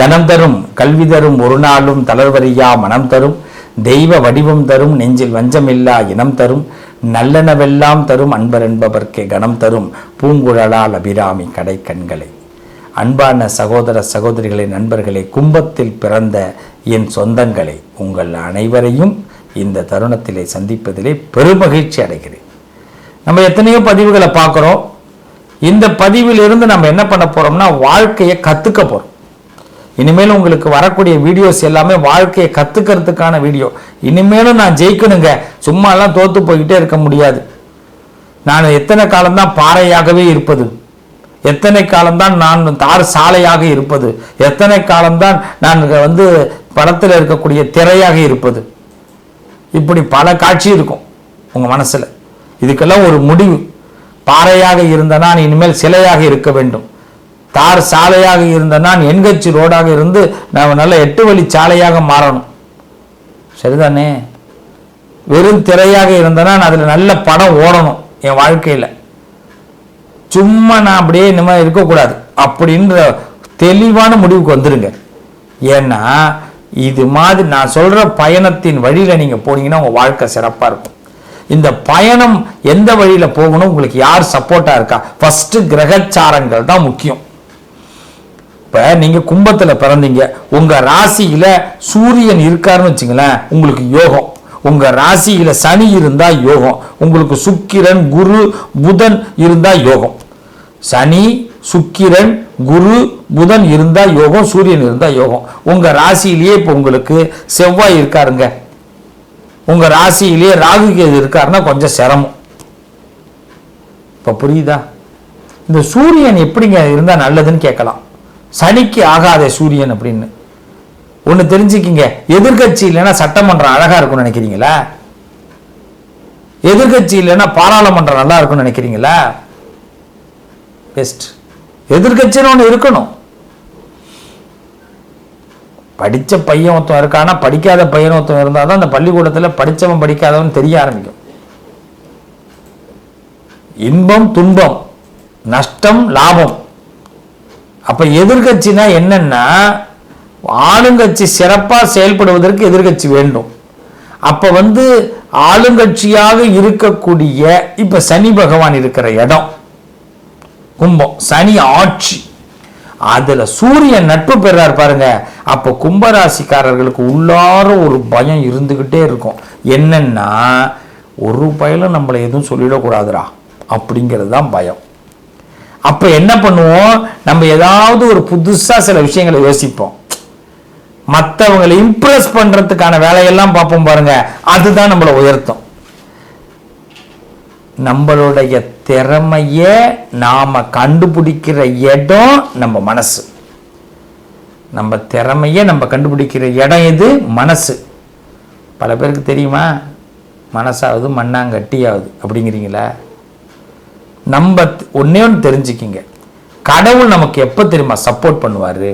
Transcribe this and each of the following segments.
தனம் தரும் கல்வி தரும் ஒரு நாளும் தளர்வறியா மனம் தரும் தெய்வ வடிவம் தரும் நெஞ்சில் வஞ்சமில்லா இனம் தரும் நல்லனவெல்லாம் தரும் அன்பர் என்பவர்க்கே கணம் தரும் பூங்குழலால் அபிராமி கடை கண்களை. அன்பான சகோதர சகோதரிகளை நண்பர்களே கும்பத்தில் பிறந்த என் சொந்தங்களை உங்கள் அனைவரையும் இந்த தருணத்திலே சந்திப்பதிலே பெருமகிழ்ச்சி அடைகிறேன். நம்ம எத்தனையோ பதிவுகளை பார்க்குறோம். இந்த பதிவிலிருந்து நம்ம என்ன பண்ண போகிறோம்னா வாழ்க்கையை கற்றுக்க போகிறோம் இனிமேல் உங்களுக்கு வரக்கூடிய வீடியோஸ் எல்லாமே வாழ்க்கையை கற்றுக்கிறதுக்கான வீடியோ இனிமேலும் நான் ஜெயிக்கணுங்க. சும்மாலாம் தோற்று போய்கிட்டே இருக்க முடியாது. நான் எத்தனை காலம்தான் பாறையாகவே இருப்பது? எத்தனை காலம்தான் நான் தார் சாலையாக இருப்பது? எத்தனை காலம்தான் நான் வந்து படத்தில் இருக்கக்கூடிய திரையாக இருப்பது? இப்படி பல காட்சி இருக்கும் உங்கள் மனசில். இதுக்கெல்லாம் ஒரு முடிவு. பாறையாக இருந்த நான் இனிமேல் சிலையாக இருக்க வேண்டும். தார் சாலையாக இருந்த நான் எண்கட்சி ரோடாக இருந்து நான் நல்ல எட்டு வழி சாலையாக மாறணும். சரிதானே? வெறும் திரையாக இருந்தனா நான் அதில் நல்ல படம் ஓடணும் என் வாழ்க்கையில். சும்மா நான் அப்படியே இனிமேல் இருக்கக்கூடாது அப்படின்ற தெளிவான முடிவுக்கு வந்துடுங்க ஏன்னா இது மாதிரி நான் சொல்கிற பயணத்தின் வழியில் நீங்கள் போனீங்கன்னா உங்கள் வாழ்க்கை சிறப்பாக இருக்கும். இந்த பயணம் எந்த வழியில் போகணும் உங்களுக்கு யார் சப்போர்ட்டாக இருக்கா? ஃபஸ்ட்டு கிரகச்சாரங்கள் தான் முக்கியம். இப்ப நீங்க கும்பத்துல பிறந்தீங்க. உங்க ராசியில சூரியன் இருக்காருன்னு வச்சுங்களேன் உங்களுக்கு யோகம். உங்க ராசியில சனி இருந்தா யோகம். உங்களுக்கு சுக்கிரன் குரு புதன் இருந்தா யோகம். சனி சுக்கிரன் குரு புதன் இருந்தா யோகம் சூரியன் இருந்தா யோகம். உங்க ராசியிலேயே இப்போ உங்களுக்கு செவ்வாய் இருக்காருங்க. உங்க ராசியிலேயே ராகு கேது இருக்காருன்னா கொஞ்சம் சிரமம். இப்ப புரியுதா? இந்த சூரியன் எப்படிங்க இருந்தா நல்லதுன்னு கேட்கலாம். சனிக்கு ஆகாத சூரியன் அப்படின்னு. ஒன்று தெரிஞ்சுக்கிங்க. எதிர்கட்சி இல்லைன்னா சட்டமன்றம் அழகா இருக்கும்னு நினைக்கிறீங்களா? எதிர்கட்சி இல்லைன்னா பாராளுமன்றம் நல்லா இருக்கும்னு நினைக்கிறீங்களா? பெஸ்ட் எதிர்கட்சின்னு ஒன்று இருக்கணும். படித்த பையன் ஒருத்தன் இருக்கானா படிக்காத பையன் ஒருத்தன் இருந்தால் தான் அந்த பள்ளிக்கூடத்தில் படித்தவன் படிக்காதவன் தெரிய ஆரம்பிக்கும். இன்பம் துன்பம் நஷ்டம் லாபம். அப்ப எதிர்கட்சினா என்னன்னா ஆளுங்கட்சி சிறப்பாக செயல்படுவதற்கு எதிர்கட்சி வேண்டும். அப்ப வந்து ஆளுங்கட்சியாக இருக்கக்கூடிய இப்ப சனி பகவான் இருக்கிற இடம் கும்பம் சனி ஆட்சி. அதுல சூரியன் நட்பு பெறார் பாருங்க. அப்ப கும்பராசிக்காரர்களுக்கு உள்ளார ஒரு பயம் இருந்துகிட்டே இருக்கும். என்னன்னா ஒரு பயலும் நம்மளை எதுவும் சொல்லிடக்கூடாதுடா அப்படிங்கிறது தான் பயம். அப்போ என்ன பண்ணுவோம்? நம்ம ஏதாவது ஒரு புதுசாக சில விஷயங்களை யோசிப்போம். மற்றவங்களை இம்ப்ரெஸ் பண்ணுறதுக்கான வேலையெல்லாம் பார்ப்போம் பாருங்க. அதுதான் நம்மளை உயர்த்தும். நம்மளுடைய திறமையை நாம் கண்டுபிடிக்கிற இடம் நம்ம மனசு. நம்ம திறமையை நம்ம கண்டுபிடிக்கிற இடம் எது? மனசு. பல பேருக்கு தெரியுமா? மனசாவது மண்ணாங்கட்டியாவது. அப்படிங்கிறீங்களா? நம்ம ஒன்னே ஒன்று தெரிஞ்சுக்கிங்க. கடவுள் நமக்கு எப்போ தெரியுமா சப்போர்ட் பண்ணுவார்?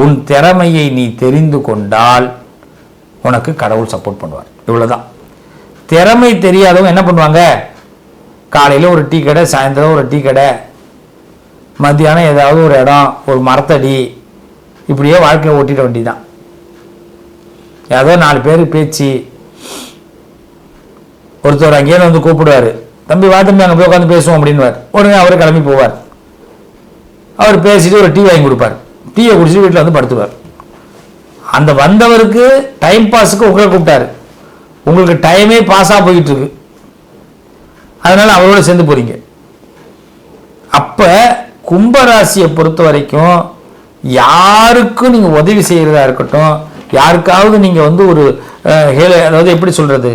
உன் திறமையை நீ தெரிந்து கொண்டால் உனக்கு கடவுள் சப்போர்ட் பண்ணுவார். இவ்வளோதான் திறமை தெரியாதவங்க என்ன பண்ணுவாங்க? காலையில் ஒரு டீ கடை சாயந்தரம் ஒரு டீ கடை மத்தியானம் ஏதாவது ஒரு இடம் ஒரு மரத்தடி இப்படியே வாழ்க்கையை ஓட்டிட வேண்டிதான் ஏதோ நாலு பேர் பேச்சு ஒருத்தர் அங்கேயே வந்து கூப்பிடுவாரு. தம்பி வா தம்பி அங்கே போய் உட்காந்து பேசுவோம் அப்படின்னுவார். உடனே அவர் கிளம்பி போவார். அவர் பேசிட்டு ஒரு டீ வாங்கி கொடுப்பார். டீயை குடிச்சிட்டு வீட்டில் வந்து படுத்துவார். அந்த வந்தவருக்கு டைம் பாஸுக்கு உங்களை கூப்பிட்டாரு. உங்களுக்கு டைமே பாஸாக போயிட்டு இருக்கு அதனால அவரோட சேர்ந்து போறீங்க. அப்போ கும்பராசியை பொறுத்த வரைக்கும் யாருக்கும் நீங்கள் உதவி செய்கிறதா இருக்கட்டும் யாருக்காவது நீங்கள் வந்து ஒரு அதாவது எப்படி சொல்கிறது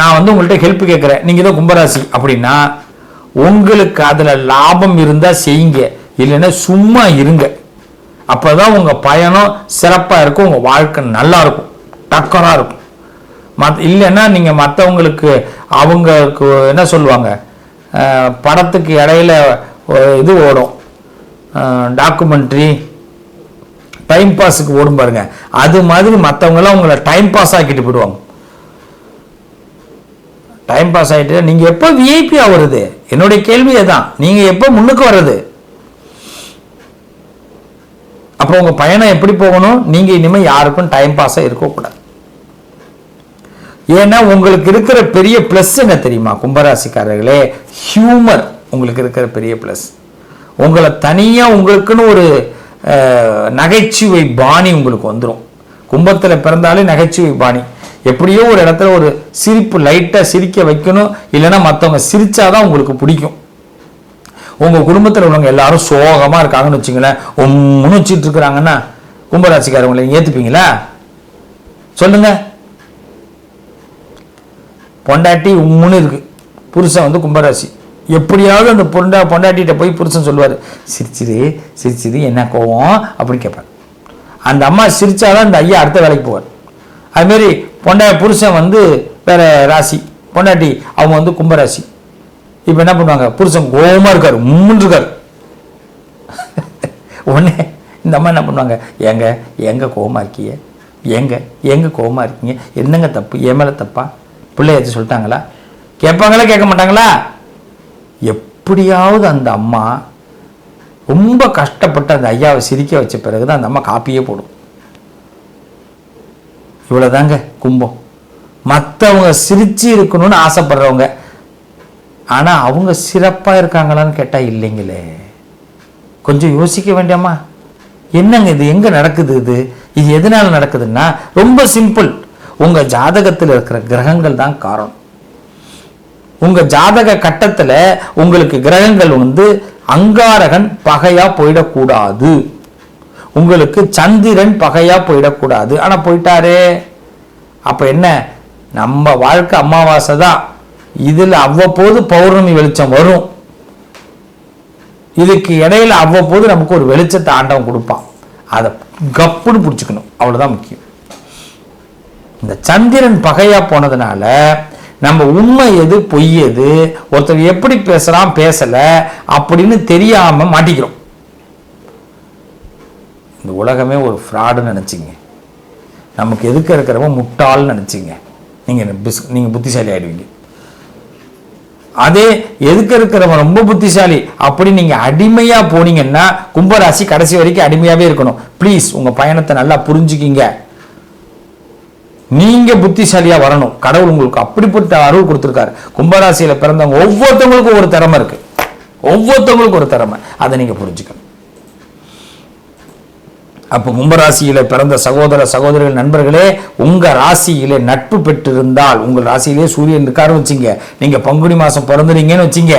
நான் வந்து உங்கள்கிட்ட ஹெல்ப் கேட்குறேன். நீங்கள் தான் கும்பராசி அப்படின்னா உங்களுக்கு அதில் லாபம் இருந்தால் செய்யுங்க. இல்லைன்னா சும்மா இருங்க. அப்போ தான் உங்கள் பயணம் சிறப்பாக இருக்கும். உங்கள் வாழ்க்கை நல்லா இருக்கும். டக்கராக இருக்கும். மத் இல்லைன்னா நீங்கள் மற்றவங்களுக்கு அவங்களுக்கு என்ன சொல்லுவாங்க? படத்துக்கு இடையில இது ஓடும். டாக்குமெண்ட்ரி டைம் பாஸுக்கு ஓடும் பாருங்க. அது மாதிரி மற்றவங்களாம் உங்களை டைம் பாஸ் ஆக்கிட்டு போயிடுவாங்க. டைம் பாஸ் ஆகிட்டு நீங்கள் எப்போ விஐபி ஆகுறது என்னுடைய கேள்வி தான் நீங்கள் எப்போ முன்னுக்கு வர்றது? அப்போ உங்க பயணம் எப்படி போகணும்? நீங்க இனிமேல் யாருக்கும் டைம் பாஸாக இருக்கக்கூடாது. ஏன்னா உங்களுக்கு இருக்கிற பெரிய ப்ளஸ் என்ன தெரியுமா? கும்பராசிக்காரர்களே ஹியூமர் உங்களுக்கு இருக்கிற பெரிய ப்ளஸ் உங்களை தனியா உங்களுக்குன்னு ஒரு நகைச்சுவை பாணி உங்களுக்கு வந்துடும் கும்பத்தில் பிறந்தாலே நகைச்சுவை பாணி. எப்படியோ ஒரு இடத்துல ஒரு சிரிப்பு லைட்டாக சிரிக்க வைக்கணும். இல்லைன்னா மற்றவங்க சிரித்தாதான் உங்களுக்கு பிடிக்கும். உங்கள் குடும்பத்தில் உள்ளவங்க எல்லாரும் சோகமாக இருக்காங்கன்னு வச்சுங்களேன். ஒம்முன்னு வச்சுட்டு இருக்கிறாங்கன்னா கும்பராசிக்காரவங்களை ஏற்றுப்பீங்களா ஏத்துப்பீங்களா? சொல்லுங்க. பொண்டாட்டி உம்முன்னு இருக்கு. புருஷன் வந்து கும்பராசி. எப்படியாவது அந்த பொண்டா பொண்டாட்டிகிட்ட போய் புருஷன் சொல்லுவார். சிரிச்சிரு சிரிச்சிரு என்ன கோவம்? அப்படின்னு கேட்பார். அந்த அம்மா சிரிச்சாதான் அந்த ஐயா அடுத்த வேலைக்கு போவார். அதுமாரி பொண்டா புருஷன் வந்து வேற ராசி. பொண்டாட்டி அவங்க வந்து கும்பராசி. இப்போ என்ன பண்ணுவாங்க? புருஷன் கோபமாக இருக்கார் உம்முன்னு இருக்கார். உடனே இந்த அம்மா என்ன பண்ணுவாங்க? ஏங்க எங்கே கோபமாக இருக்கீங்க? ஏங்க எங்கே கோபமாக இருக்கீங்க? என்னங்க தப்பு? என் மேலே தப்பா? பிள்ளையாச்சும் சொல்லிட்டாங்களா? கேட்பாங்களா கேட்க மாட்டாங்களா? எப்படியாவது அந்த அம்மா ரொம்ப கஷ்டப்பட்டு அந்த ஐயாவை சிரிக்க வச்ச பிறகு தான் அந்த அம்மா காப்பியே போடும். இவ்வளோதாங்க கும்பம். மற்றவங்க சிரிச்சு இருக்கணும்னு ஆசைப்படுறவங்க. ஆனால் அவங்க சிறப்பாக இருக்காங்களான்னு கேட்டால் இல்லைங்களே. கொஞ்சம் யோசிக்க வேண்டாமா என்னங்க இது? எங்கே நடக்குது இது? இது எதனால் நடக்குதுன்னா ரொம்ப சிம்பிள். உங்கள் ஜாதகத்தில் இருக்கிற கிரகங்கள் தான் காரணம். உங்கள் ஜாதக கட்டத்தில் உங்களுக்கு கிரகங்கள் வந்து அங்காரகன் பகையாக போயிடக்கூடாது. உங்களுக்கு சந்திரன் பகையா போயிடக்கூடாது. ஆனா போயிட்டாரே. அப்ப என்ன? நம்ம வாழ்க்கை அமாவாசை தான். இதில் அவ்வப்போது பௌர்ணமி வெளிச்சம் வரும். இதுக்கு இடையில அவ்வப்போது நமக்கு ஒரு வெளிச்சத்தை ஆண்டவன் கொடுப்பான். அதை கப்புன்னு பிடிச்சிக்கணும். அவ்வளவுதான் முக்கியம். இந்த சந்திரன் பகையா போனதுனால நம்ம உண்மை எது பொய் எது ஒருத்தர் எப்படி பேசுகிறான் பேசல அப்படின்னு தெரியாம மாட்டிக்கிறோம். இந்த உலகமே ஒரு ஃப்ராடுன்னு நினச்சிங்க. நமக்கு எதுக்க இருக்கிறவங்க முட்டாள்னு நினைச்சிங்க. நீங்கள் பிஸ் நீங்கள் புத்திசாலி ஆயிடுவீங்க. அதே எதுக்க இருக்கிறவன் ரொம்ப புத்திசாலி அப்படி நீங்கள் அடிமையாக போனீங்கன்னா கும்பராசி கடைசி வரைக்கும் அடிமையாகவே இருக்கணும். ப்ளீஸ் உங்கள் பயணத்தை நல்லா புரிஞ்சுக்கிங்க. நீங்கள் புத்திசாலியாக வரணும். கடவுள் உங்களுக்கு அப்படிப்பட்ட அருள் கொடுத்துருக்காரு. கும்பராசியில் பிறந்தவங்க ஒவ்வொருத்தவங்களுக்கும் ஒரு திறமை இருக்கு. ஒவ்வொருத்தவங்களுக்கும் ஒரு திறமை. அதை நீங்கள் புரிஞ்சுக்கணும். அப்போ கும்பராசியில் பிறந்த சகோதர சகோதரிகள் நண்பர்களே உங்கள் ராசியிலே நட்பு பெற்றிருந்தால் உங்கள் ராசியிலே சூரியன் இருக்காருன்னு வச்சுங்க. நீங்கள் பங்குனி மாதம் பிறந்துறீங்கன்னு வச்சுங்க.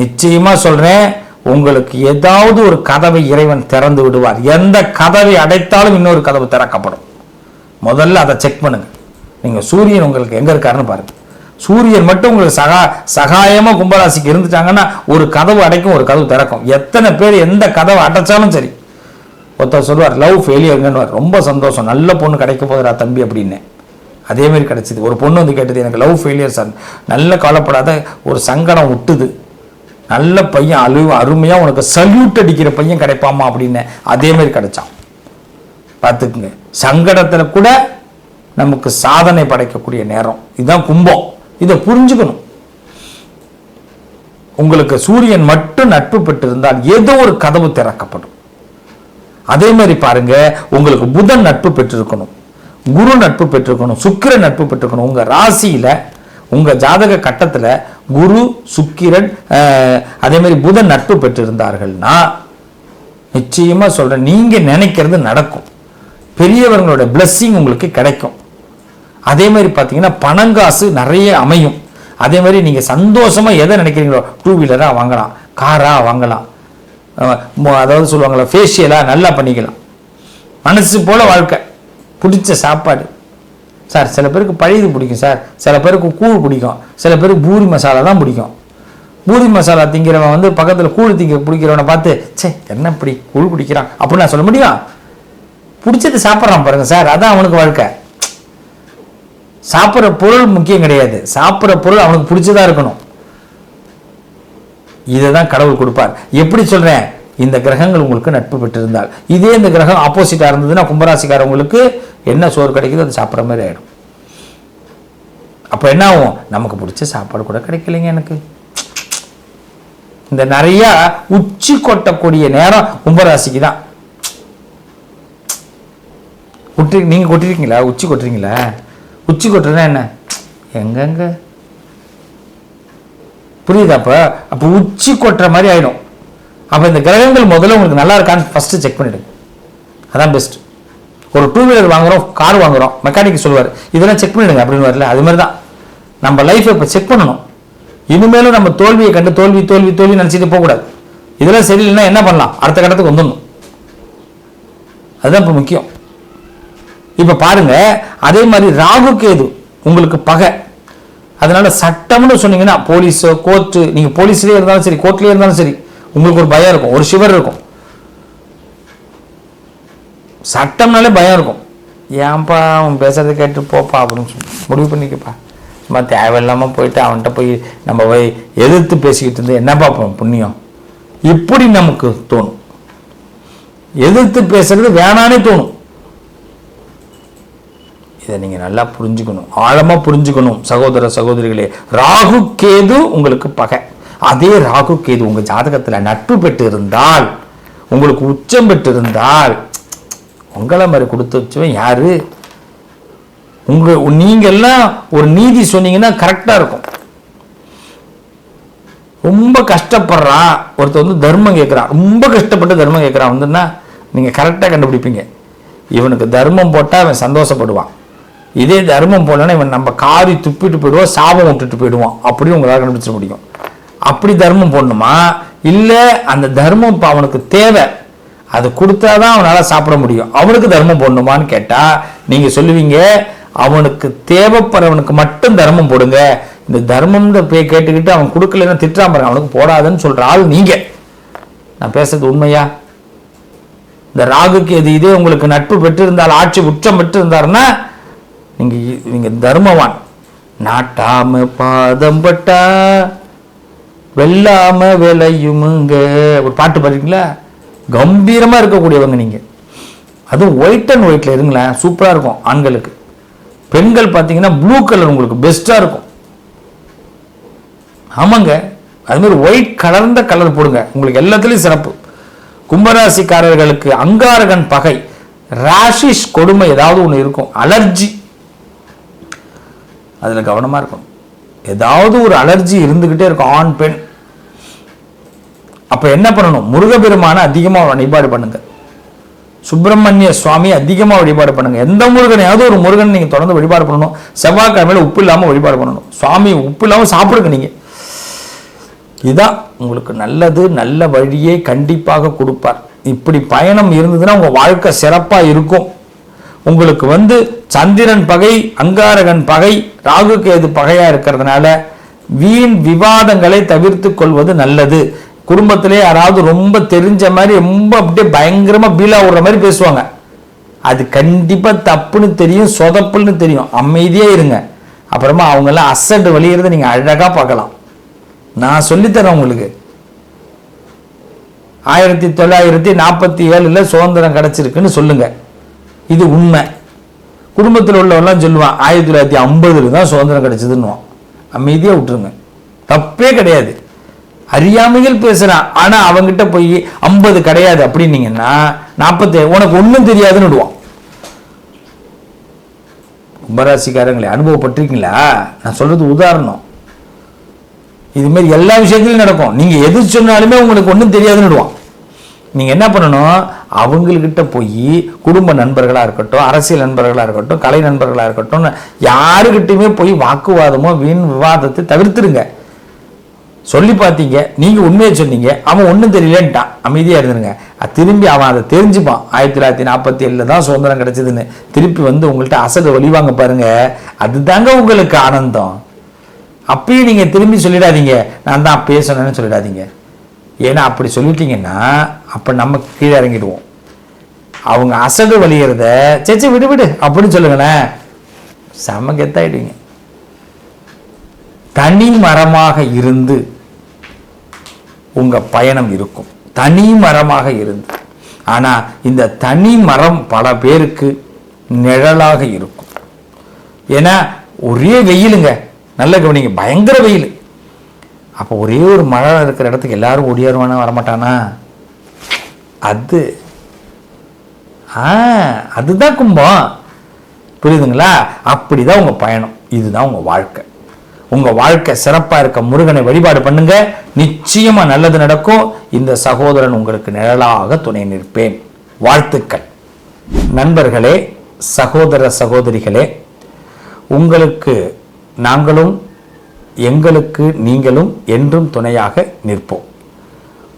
நிச்சயமாக சொல்கிறேன் உங்களுக்கு ஏதாவது ஒரு கதவை இறைவன் திறந்து விடுவார். எந்த கதவை அடைத்தாலும் இன்னொரு கதவு திறக்கப்படும். முதல்ல அதை செக் பண்ணுங்க. நீங்கள் சூரியன் உங்களுக்கு எங்கே இருக்காருன்னு பாருங்க. சூரியன் மட்டும் உங்களுக்கு சகா சகாயமாக கும்பராசிக்கு இருந்துட்டாங்கன்னா ஒரு கதவு அடைக்கும் ஒரு கதவு திறக்கும். எத்தனை பேர் எந்த கதவை அடைச்சாலும் சரி. ஒருத்தர் சொல்லுவார் லவ் ஃபெயிலியருங்கன்னு ரொம்ப சந்தோஷம். நல்ல பொண்ணு கிடைக்க போதுடா தம்பி அப்படின்னு. அதே மாதிரி ஒரு பொண்ணு வந்து கேட்டது எனக்கு லவ் ஃபெயிலியர் சார் நல்ல காலப்படாத ஒரு சங்கடம் விட்டுது நல்ல பையன் அழு அருமையாக உனக்கு சல்யூட் அடிக்கிற பையன் கிடைப்பாமா அப்படின்னு. அதேமாரி கிடைச்சான். பார்த்துக்குங்க. சங்கடத்தில் கூட நமக்கு சாதனை படைக்கக்கூடிய நேரம். இதுதான் கும்பம். இதை புரிஞ்சுக்கணும். உங்களுக்கு சூரியன் மட்டும் நட்பு பெற்றிருந்தால் ஏதோ ஒரு கதவு திறக்கப்படும். அதே மாதிரி பாருங்க உங்களுக்கு புதன் நட்பு பெற்றிருக்கணும். குரு நட்பு பெற்றிருக்கணும் சுக்கிரன் நட்பு பெற்றிருக்கணும். உங்க ராசியில உங்க ஜாதக கட்டத்துல குரு சுக்கிரன் அதே மாதிரி புதன் நட்பு பெற்றிருந்தார்கள்னா நிச்சயமா சொல்றேன் நீங்க நினைக்கிறது நடக்கும். பெரியவர்களோட பிளஸ்ஸிங் உங்களுக்கு கிடைக்கும். அதே மாதிரி பார்த்தீங்கன்னா பணங்காசு நிறைய அமையும். அதே மாதிரி நீங்க சந்தோஷமா எதை நினைக்கிறீங்களோ டூ வீலரா வாங்கலாம் காரா வாங்கலாம். அதாவது சொல்லுவாங்களா ஃபேஷியலாக நல்லா பண்ணிக்கலாம். மனசு போல் வாழ்க்கை. பிடிச்ச சாப்பாடு. சார் சில பேருக்கு பழையது பிடிக்கும் சார். சில பேருக்கு கூழ் பிடிக்கும். சில பேருக்கு பூரி மசாலா தான் பிடிக்கும். பூரி மசாலா திங்கிறவன் வந்து பக்கத்தில் கூழ் திங்க பிடிக்கிறவனை பார்த்து ச்சே என்ன இப்படி கூழ் பிடிக்கிறான் அப்படின்னு நான் சொல்ல முடியும்? பிடிச்சது சாப்பிட்றான் பாருங்க சார். அதான் அவனுக்கு வாழ்க்கை. சாப்பிட்ற பொருள் முக்கியம் கிடையாது. சாப்பிட்ற பொருள் அவனுக்கு பிடிச்சதா இருக்கணும். இதை தான் கடவுள் கொடுப்பார். எப்படி சொல்கிறேன் இந்த கிரகங்கள் உங்களுக்கு நட்பு பெற்றிருந்தால். இதே இந்த கிரகம் ஆப்போசிட்டாக இருந்ததுன்னா கும்பராசிக்காரவங்களுக்கு என்ன சோறு கிடைக்குதோ அது சாப்பிட்ற மாதிரி ஆகிடும் அப்போ என்ன ஆகும்? நமக்கு பிடிச்ச சாப்பாடு கூட கிடைக்கலைங்க எனக்கு. இந்த நிறைய உச்சி கொட்டக்கூடிய நேரம் கும்பராசிக்கு தான் விட்டு நீங்கள் கொட்டிருக்கீங்களா? உச்சி கொட்டுறீங்களா? உச்சி கொட்டுறதுனா என்ன? எங்கெங்க? புரியுதா அப்போ? அப்போ உச்சி கொட்டுற மாதிரி ஆயிடும். அப்போ இந்த கிரகங்கள் முதல்ல உங்களுக்கு நல்லா இருக்கான்னு ஃபஸ்ட்டு செக் பண்ணிடுங்க அதான் பெஸ்ட் ஒரு டூ வீலர் வாங்குறோம் கார் வாங்குறோம். மெக்கானிக் சொல்லுவார் இதெல்லாம் செக் பண்ணிடுங்க அப்படின்னு வரல அது மாதிரி தான். நம்ம லைஃப்பை இப்போ செக் பண்ணணும். இனிமேலும் நம்ம தோல்வியை கண்டு தோல்வி தோல்வி தோல்வி நினச்சிட்டு போகக்கூடாது. இதெல்லாம் சரியில்லைன்னா என்ன பண்ணலாம்? அடுத்த கட்டத்துக்கு வந்துடணும். அதுதான் இப்போ முக்கியம். இப்போ பாருங்க அதே மாதிரி ராகு கேது உங்களுக்கு பகை. அதனால சட்டம்னு சொன்னீங்கன்னா போலீஸோ கோர்ட்டு நீங்க போலீஸ்லயே இருந்தாலும் சரி கோர்ட்லயே இருந்தாலும் சரி உங்களுக்கு ஒரு பயம் இருக்கும் ஒரு சிவர் இருக்கும். சட்டம்னாலே பயம் இருக்கும். ஏன்பா அவன் பேசுறதை கேட்டு போப்பா அப்படின்னு சொல்லி முடிவு பண்ணிக்கப்பா. சும்மா தேவையில்லாமல் போயிட்டு அவன்கிட்ட போய் நம்ம போய் எதிர்த்து பேசிக்கிட்டு இருந்து என்னப்பா பு- புண்ணியம்? இப்படி நமக்கு தோணும். எதிர்த்து பேசுறது வேணானே தோணும். இதை நீங்க நல்லா புரிஞ்சுக்கணும். ஆழமா புரிஞ்சுக்கணும் சகோதர சகோதரிகளே. ராகு கேது உங்களுக்கு பகை. அதே ராகு கேது உங்க ஜாதகத்துல நட்பு பெற்று இருந்தால் உங்களுக்கு உச்சம் பெற்று இருந்தால் உங்களை மாதிரி கொடுத்து வச்சவன் யாரு? உங்க நீங்க எல்லாம் ஒரு நீதி சொன்னீங்கன்னா கரெக்டா இருக்கும். ரொம்ப கஷ்டப்படுறான். ஒருத்தர் வந்து தர்மம் கேட்குறான் ரொம்ப கஷ்டப்பட்டு தர்மம் கேட்குறான் வந்துன்னா நீங்கள் கரெக்டாக கண்டுபிடிப்பீங்க. இவனுக்கு தர்மம் போட்டால் அவன் சந்தோஷப்படுவான். இதே தர்மம் போடலன்னா இவன் நம்ம காரி துப்பிட்டு போயிடுவோம் சாபம் விட்டுட்டு போயிடுவான். அப்படின்னு உங்களால் கண்டுபிடிச்சிட முடியும். அப்படி தர்மம் போடணுமா? இல்லை அந்த தர்மம் இப்போ அவனுக்கு தேவை. அது கொடுத்தாதான் அவனால் சாப்பிட முடியும். அவனுக்கு தர்மம் போடணுமான்னு கேட்டால் நீங்கள் சொல்லுவீங்க அவனுக்கு தேவைப்படுறவனுக்கு மட்டும் தர்மம் போடுங்க. இந்த தர்மம்ன்ற போய் கேட்டுக்கிட்டு அவன் கொடுக்கலன்னா திட்டுறான் பாருங்க. அவனுக்கு போடாதுன்னு சொல்கிற ஆள் நீங்கள் நான் பேசுறது உண்மையா? இந்த ராகுக்கு எது இதே உங்களுக்கு நட்பு பெற்றிருந்தால் ஆட்சி உச்சம் பெற்றிருந்தாருன்னா நீங்கள் நீங்கள் தர்மவான். நாட்டாம பாதம் பட்டா வெல்லாம விளையுமுங்க. ஒரு பாட்டு பாடுறீங்களா? கம்பீரமா இருக்கக்கூடியவங்க நீங்க. அதுவும் ஒயிட் அண்ட் ஒயிட்ல இருங்களேன் சூப்பரா இருக்கும் ஆண்களுக்கு. பெண்கள் பார்த்தீங்கன்னா ப்ளூ கலர் உங்களுக்கு பெஸ்ட்டாக இருக்கும். ஆமாங்க. அது மாதிரி ஒயிட் கலர்ந்த கலர் போடுங்க. உங்களுக்கு எல்லாத்துலேயும் சிறப்பு. கும்பராசிக்காரர்களுக்கு அங்காரகன் பகை. ராஷிஷ் கொடுமை ஏதாவது ஒன்று இருக்கும். அலர்ஜி அதில் கவனமாக இருக்கணும். ஏதாவது ஒரு அலர்ஜி இருந்துக்கிட்டே இருக்கும் ஆண் பெண். அப்போ என்ன பண்ணணும்? முருகப்பெருமானை அதிகமாக வழிபாடு பண்ணுங்க. சுப்பிரமணிய சுவாமி அதிகமாக வழிபாடு பண்ணுங்க. எந்த முருகனையாவது ஒரு முருகன் நீங்கள் தொடர்ந்து வழிபாடு பண்ணணும். செவ்வாய்க்கிழமையில உப்பு இல்லாமல் வழிபாடு பண்ணணும். சுவாமி உப்பு இல்லாமல் சாப்பிடுங்க நீங்கள் இதான் உங்களுக்கு நல்லது நல்ல வழியை கண்டிப்பாக கொடுப்பார். இப்படி பயணம் இருந்ததுன்னா உங்கள் வாழ்க்கை சிறப்பாக இருக்கும். உங்களுக்கு வந்து சந்திரன் பகை அங்காரகன் பகை ராகு கேது பகையா இருக்கிறதுனால வீண் விவாதங்களை தவிர்த்து கொள்வது நல்லது. குடும்பத்திலே யாராவது ரொம்ப தெரிஞ்ச மாதிரி ரொம்ப அப்படியே பயங்கரமா பீலா விடுற மாதிரி பேசுவாங்க. அது கண்டிப்பா தப்புன்னு தெரியும் சொதப்புன்னு தெரியும். அமைதியா இருங்க. அப்புறமா அவங்க எல்லாம் அசட் வெளியிறத நீங்க அழகா பார்க்கலாம். நான் சொல்லித்தரேன் உங்களுக்கு. ஆயிரத்தி தொள்ளாயிரத்தி நாற்பத்தி ஏழுல சுதந்திரம் கிடைச்சிருக்குன்னு சொல்லுங்க. இது உண்மை. குடும்பத்தில் உள்ளவெல்லாம் சொல்லுவான் ஆயிரத்தி தொள்ளாயிரத்தி ஐம்பதுல தான் சுதந்திரம் கிடைச்சதுன்னுவான். அமைதியாக விட்டுருங்க. தப்பே கிடையாது. அறியாமைகள் பேசுகிறான் ஆனால் அவங்ககிட்ட போய் ஐம்பது கிடையாது அப்படின்னீங்கன்னா நாற்பத்தி உனக்கு ஒன்றும் தெரியாதுன்னு விடுவான். கும்பராசிக்காரங்களே அனுபவப்பட்டிருக்கீங்களா? நான் சொல்றது உதாரணம். இதுமாரி எல்லா விஷயத்திலும் நடக்கும். நீங்கள் எது சொன்னாலுமே உங்களுக்கு ஒன்றும் தெரியாதுன்னு விடுவான். நீங்கள் என்ன பண்ணணும்? அவங்கக்கிட்ட போய் குடும்ப நண்பர்களாக இருக்கட்டும் அரசியல் நண்பர்களாக இருக்கட்டும் கலை நண்பர்களாக இருக்கட்டும் யாருக்கிட்டையுமே போய் வாக்குவாதமோ வீண் விவாதத்தை தவிர்த்துருங்க. சொல்லி பார்த்தீங்க நீங்கள் உண்மையை சொன்னீங்க அவன் ஒன்றும் தெரியலன்ட்டான். அமைதியாக இருந்துருங்க. திரும்பி அவன் அதை தெரிஞ்சுப்பான். ஆயிரத்தி தொள்ளாயிரத்தி நாற்பத்தி ஏழில் தான் சுதந்திரம் கிடச்சிதுன்னு. திருப்பி வந்து உங்கள்கிட்ட அசடு வழிவாங்க பாருங்க. அதுதாங்க உங்களுக்கு ஆனந்தம். அப்பயும் நீங்கள் திரும்பி சொல்லிடாதீங்க. நான் தான் அப்பயே சொன்னேன்னு சொல்லிடாதீங்க. ஏன்னா அப்படி சொல்லிட்டீங்கன்னா அப்போ நம்ம கீழே இறங்கிடுவோம். அவங்க அசடு வழியிறத சேச்சி விடு விடு அப்படின்னு சொல்லுங்களேன். செம்ம கெத்தாயிடுவீங்க தனி மரமாக இருந்து உங்கள் பயணம் இருக்கும். தனி மரமாக இருந்து. ஆனால் இந்த தனி மரம் பல பேருக்கு நிழலாக இருக்கும். ஏன்னா ஒரே வெயிலுங்க. நல்ல கவனிங்க பயங்கர வெயில். அப்போ ஒரே ஒரு மழை இருக்கிற இடத்துக்கு எல்லாரும் ஓடியாருவானா வரமாட்டானா? அது. ஆ அதுதான் கும்பம். புரியுதுங்களா? அப்படிதான் உங்கள் பயணம். இதுதான் உங்கள் வாழ்க்கை. உங்கள் வாழ்க்கை சிறப்பாக இருக்க முருகனை வழிபாடு பண்ணுங்க. நிச்சயமாக நல்லது நடக்கும். இந்த சகோதரன் உங்களுக்கு நிழலாக துணை நிற்பேன். வாழ்த்துக்கள். நண்பர்களே சகோதர சகோதரிகளே உங்களுக்கு நாங்களும் எங்களுக்கு நீங்களும் என்றும் துணையாக நிற்போம்.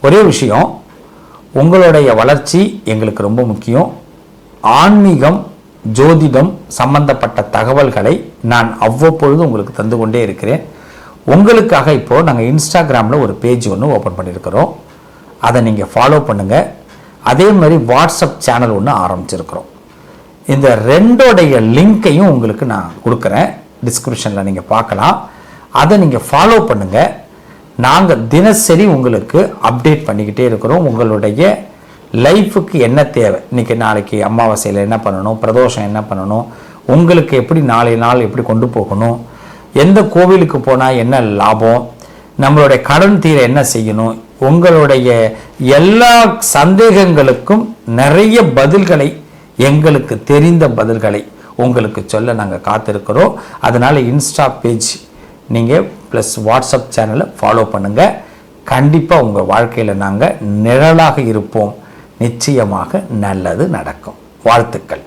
ஒரே விஷயம் உங்களுடைய வளர்ச்சி எங்களுக்கு ரொம்ப முக்கியம். ஆன்மீகம் ஜோதிடம் சம்பந்தப்பட்ட தகவல்களை நான் அவ்வப்பொழுது உங்களுக்கு தந்து கொண்டே இருக்கிறேன். உங்களுக்காக இப்போது நாங்கள் இன்ஸ்டாகிராமில் ஒரு பேஜ் ஒன்று ஓப்பன் பண்ணியிருக்கிறோம். அதை நீங்கள் ஃபாலோ பண்ணுங்கள் அதே மாதிரி வாட்ஸ்அப் சேனல் ஒன்று ஆரம்பிச்சிருக்கிறோம். இந்த ரெண்டோடைய லிங்க்கையும் உங்களுக்கு நான் கொடுக்குறேன். டிஸ்கிரிப்ஷனில் நீங்கள் பார்க்கலாம். அதை நீங்கள் ஃபாலோ பண்ணுங்கள் நாங்கள் தினசரி உங்களுக்கு அப்டேட் பண்ணிக்கிட்டே இருக்கிறோம். உங்களுடைய லைஃபுக்கு என்ன தேவை? இன்னைக்கு நாளைக்கு அமாவாசையில் என்ன பண்ணணும்? பிரதோஷம் என்ன பண்ணணும்? உங்களுக்கு எப்படி நாளை நாள் எப்படி கொண்டு போகணும்? எந்த கோவிலுக்கு போனால் என்ன லாபம்? நம்மளுடைய கடன் தீர என்ன செய்யணும்? உங்களுடைய எல்லா சந்தேகங்களுக்கும் நிறைய பதில்களை எங்களுக்கு தெரிந்த பதில்களை உங்களுக்கு சொல்ல நாங்கள் காத்திருக்கிறோம். அதனால் இன்ஸ்டா பேஜ் நீங்கள் ப்ளஸ் வாட்ஸ்அப் சேனலை ஃபாலோ பண்ணுங்கள் கண்டிப்பாக உங்கள் வாழ்க்கையில் நாங்கள் நிழலாக இருப்போம். நிச்சயமாக நல்லது நடக்கும். வாழ்த்துக்கள்.